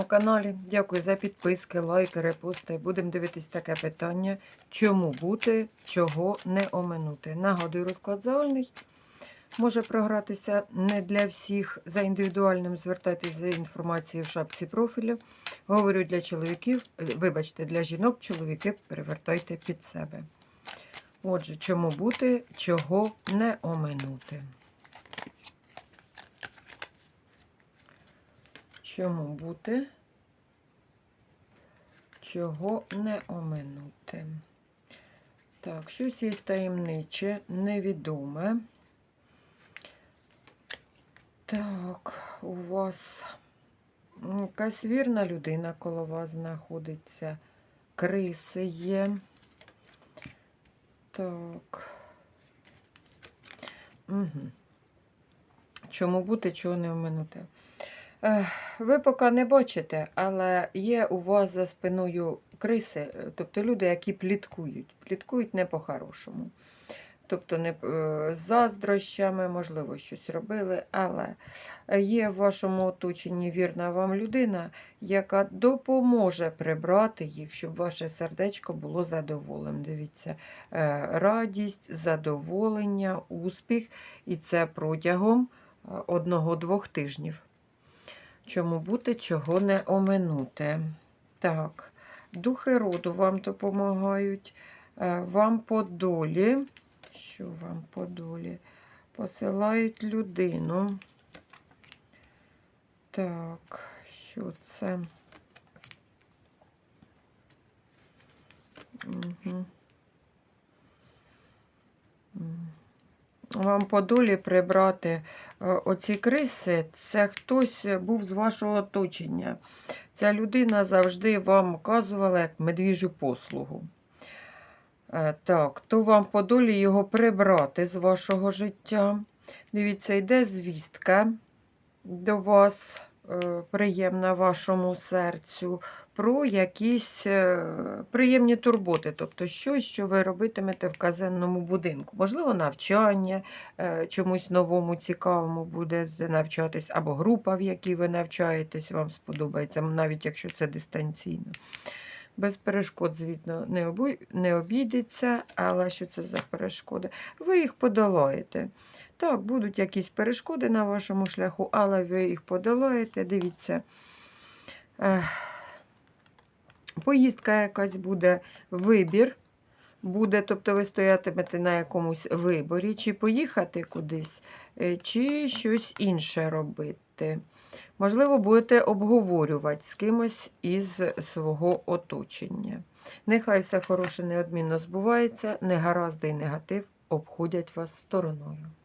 моєму каналі. Дякую за підписки, лайки, репости. Будемо дивитись таке питання, чому бути, чого не оминути. Нагадую, розклад загальний. Може програтися не для всіх. За індивідуальним звертайтесь за інформацією в шапці профілю. Говорю для чоловіків, е, вибачте, для жінок, чоловіки перевертайте під себе. Отже, чому бути, чого не оминути. Чому бути, чого не оминути. Так, щось є таємниче, невідоме. Так, у вас якась вірна людина коло вас знаходиться. Криси є. Так. Угу. Чому бути, чого не оминути? Ви поки не бачите, але є у вас за спиною криси, е, тобто люди, які пліткують. Пліткують не по-хорошому. Тобто не е, з заздрощами, можливо, щось робили, але є в вашому оточенні вірна вам людина, яка допоможе прибрати їх, щоб ваше сердечко було задоволеним. Дивіться, е, радість, задоволення, успіх, і це протягом одного-двох тижнів. Чому бути, чого не оминути. Так, духи роду вам допомагають. Е, Вам по долі. Що вам по долі? Посилають людину. Так, що це? Угу. Вам по долі прибрати е, оці криси, це хтось був з вашого оточення. Ця людина завжди вам вказувала як медвіжу послугу. Е, Так, то вам по долі його прибрати з вашого життя. Дивіться, йде звістка до вас, е, приємна вашому серцю, про якісь е, приємні турботи, тобто щось, що ви робитимете в казенному будинку. Можливо, навчання, е, чомусь новому, цікавому будете навчатись, або група, в якій ви навчаєтесь, вам сподобається, навіть якщо це дистанційно. Без перешкод, звісно, не, обу... не обійдеться, але що це за перешкоди? Ви їх подолаєте. Так, будуть якісь перешкоди на вашому шляху, але ви їх подолаєте. Дивіться, поїздка якась буде, вибір буде, тобто ви стоятимете на якомусь виборі, чи поїхати кудись, е, чи щось інше робити. Можливо, будете обговорювати з кимось із свого оточення. Нехай все хороше неодмінно збувається, негаразди і негатив обходять вас стороною.